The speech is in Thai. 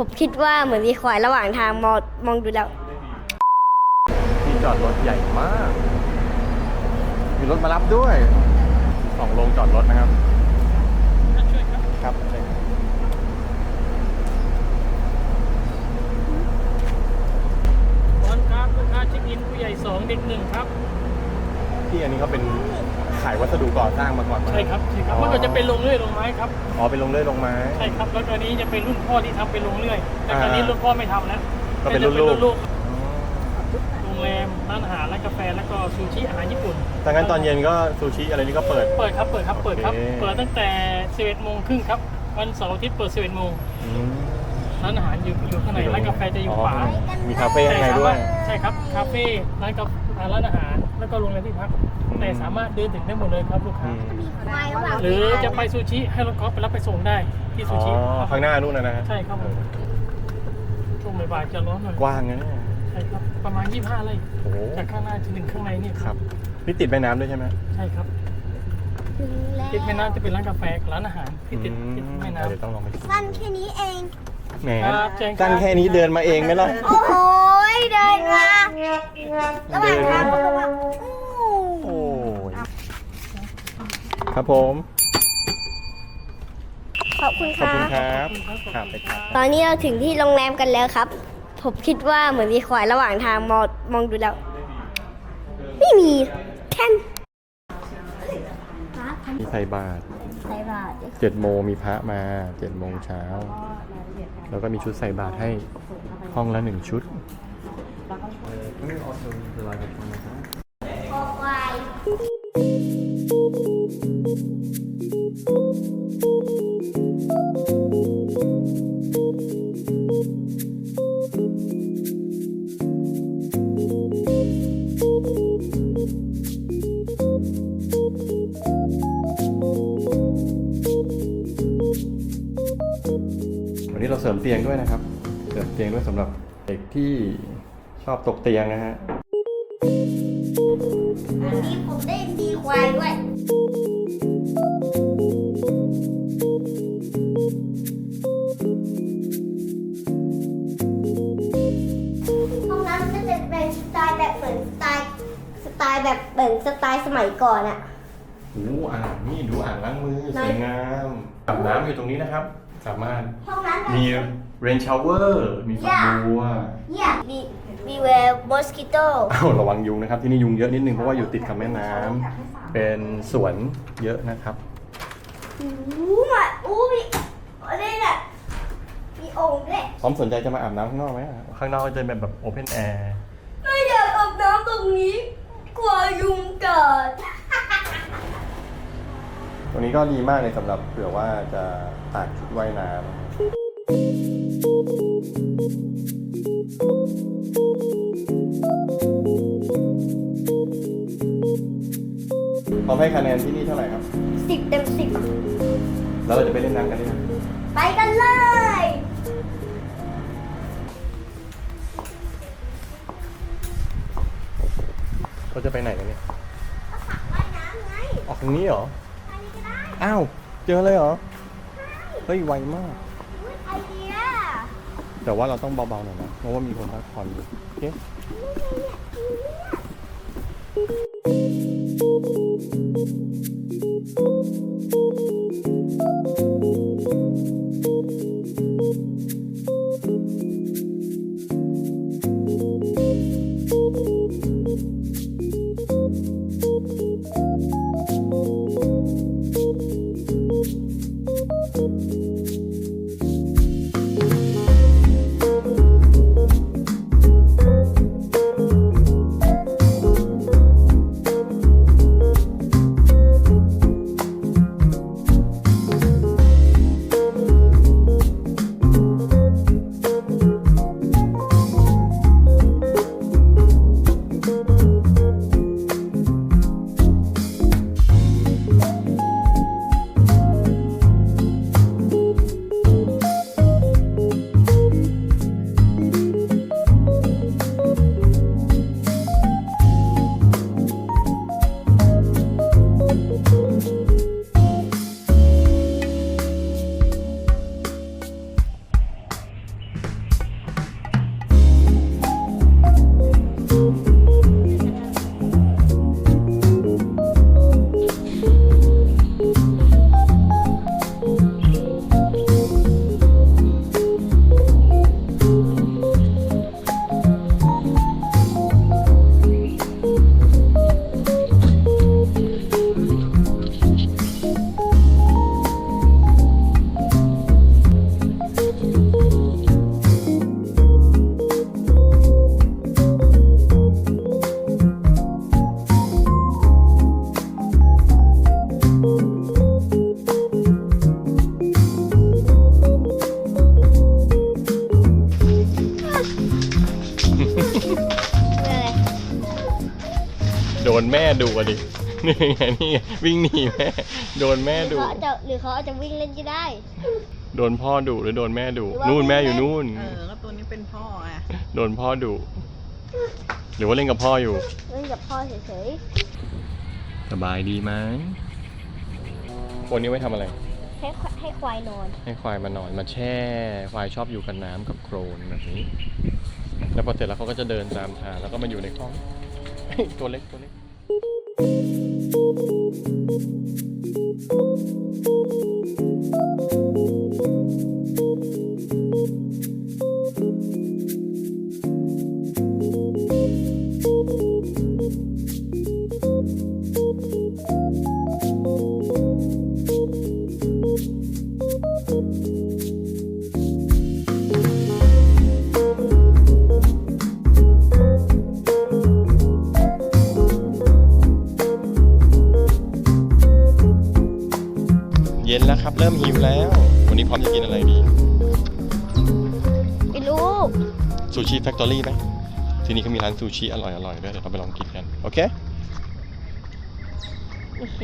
ผมคิดว่าเหมือนมีควายระหว่างทางมองมองดูแล้ว ที่จอดรถใหญ่มาก มีรถมารับด้วยสองโรงจอดรถนะครับ ครับใช่ครับบอลครับลูกค้าเช็คอินผู้ใหญ่สองเด็กหนึ่งครับ ที่อันนี้เขาเป็นขาย วัสดุก่อสร้างมาก่อนไหม ใช่ครับใช่ครับอ๋อ เมื่อก่อนจะเป็นลงเรื่อยลงไม้ครับอ๋อเป็นลงเลื่อยลงไม้ ใช่ครับแล้วตอนนี้จะเป็นรุ่นพ่อที่ทำเป็นลงเรื่อยแต่ตอนนี้อ่ารุ่นพ่อไม่ทำแล้วก็เป็นรุ่นลูกจะลูกโรงแรมร้านอาหารร้านกาแฟแล้วก็ซูชิอาหารญี่ปุ่นถ้างั้นตอนเย็นก็ซูชิอะไรนี่ก็เปิด เปิดครับเปิดครับเปิดครับโอเค เปิดตั้งแต่ 11โมงครึ่งครับวันเสาร์อาทิตย์เปิด 11โมงอืมร้านอาหารอยู่อยู่ข้างในร้านกาแฟจะอยู่ขวามีคาเฟ่ข้างในด้วย ใช่ครับคาเฟ่ร้านกาแฟร้านอาหาร แล้วก็โรงแรมที่พักอืมแต่สามารถเดินถึงได้หมดเลยครับลูกอืค้ามควายระหว่างหรือจะไปซูชิให้รถกอล์ฟไปรับไปส่งได้ที่ซูอ๋อชิครับข้างหน้านู่นนะนะฮะใช่ครับผมช่วงบ่ายๆจะร้อนหน่อยกว้างนะเนี่ยใช่ครับ ประมาณ 25ไร่โอ้โหจากข้างหน้าจนถึงข้างในนี่ครับนี่ติดแม่น้ำด้วยใช่ไหม ใช่ครับ ถึงแล้วติดแม่น้ำจะเป็นร้านกาแฟกับร้านอาหารที่ติดติดแม่น้เดี๋ยวต้องลองไปดูสั้นแค่นี้เอง แหมครับเชิญครับกันแค่นี้เดินมาเองไหมล่ะโอ้โหเดินมาระหว่างทางเขาก็แบบอู้โอ้ยครับผม ขอบคุณขคอบรัคุณบครับครับไปครับ ตอนนี้เราถึงที่โรงแรมกันแล้วครับ ผมคิดว่าเหมือนมีควายระหว่างทางมองมองดูแล้ว ไม่มีแค่นมีใส่บาตร ใส่บาทเจ็ดโมงมีพระมาเจ็ดโมงเช้า แล้วก็มีชุดใส่บาตรให้ห้องละหนึ่งชุดคอ วันนี้เราเสริมเตียงด้วยนะครับ เสริมเตียงด้วยสำหรับเด็กที่ชอบตกเตียงนะฮะอันนี้ผมได้ดีควายด้วยห้องน้ำก็จะเป็นสไตล์แบบเหมือนสไตล์สไตล์แบบเหมือนสไตล์สมัยก่อนอะ โอ้อ่างนี่ดูอ่างล้างมือไหนสวยงามอาบน้ำอยู่ตรงนี้นะครับ สามารถห้องน้ำแบบมีเรนชาวเวอร์มีฝักบัวเนี่ยมีมีเวลมอสคิโตอ้าวระวังยุงนะครับ ที่นี่ยุงเยอะนิดนึงเพราะว่าอยู่ติดกับแม่น้ำเป็นสวนเยอะนะครับ อู้มาอู้มีอะไรน่ะมีโอ่งด้วยพร้อมสนใจจะมาอาบน้ำข้างนอกไหมอะข้างนอกก็จะเป็นแบบโอเพนแอร์ ไม่อยากอาบน้ำตรงนี้กลัวยุงกัด ตรงนี้ก็ดีมากเลยสำหรับเผื่อว่าจะตากชุดว่ายน้ำพร้อมให้คะแนนที่นี่เท่าไหร่ครับ สิบเต็มสิบแล้วเราจะไปเล่นน้ำกันได้ไหมไปกันเลย เราจะไปไหนกันเนี่ยว่ายน้ำไง ออกทางนี้เหรอ อันนี้ก็ได้อ้าว เจอเลยเหรอ เฮ้ย ไวมาก อุ๊ยไอเดียแต่ว่าเราต้องเบาๆหน่อยนะ เพราะว่ามีคนพักผ่อนอยู่โอเค โดนแม่ดุอะดินี่ไงนี่ไงวิ่งหนีแม่ โดนแม่หรือดุ เขาอาจจะหรือเขาอาจจะวิ่งเล่นก็ได้ โดนพ่อดุหรือโดนแม่ดุหรือว่านู่นแม่อยู่แม่นู่น เออแล้วตัวนี้เป็นพ่ออะโดนพ่อดุหรือว่าเล่นกับพ่ออยู่ เล่นกับพ่อเฉยสบายดีไหมวันนี้ไว้ทำอะไร ๆให้ควให้ควายนอน ให้ควายมานอนมาแช่ ควายชอบอยู่กับน้ำกับโครนแบบนี้ แล้วพอเสร็จแล้วเขาก็จะเดินตามทางแล้วก็มาอยู่ในคลอง ตัวเล็กตัวเล็กเย็นแล้วครับ เริ่มหิวแล้ว วันนี้พร้อมจะกินอะไรดี ไม่รู้ซูชิแฟคทอรี่ไหมที่นี่เขามีร้านซูชิอร่อยๆด้วยเดี๋ยวเราไปลองกินกัน โอเคโอเค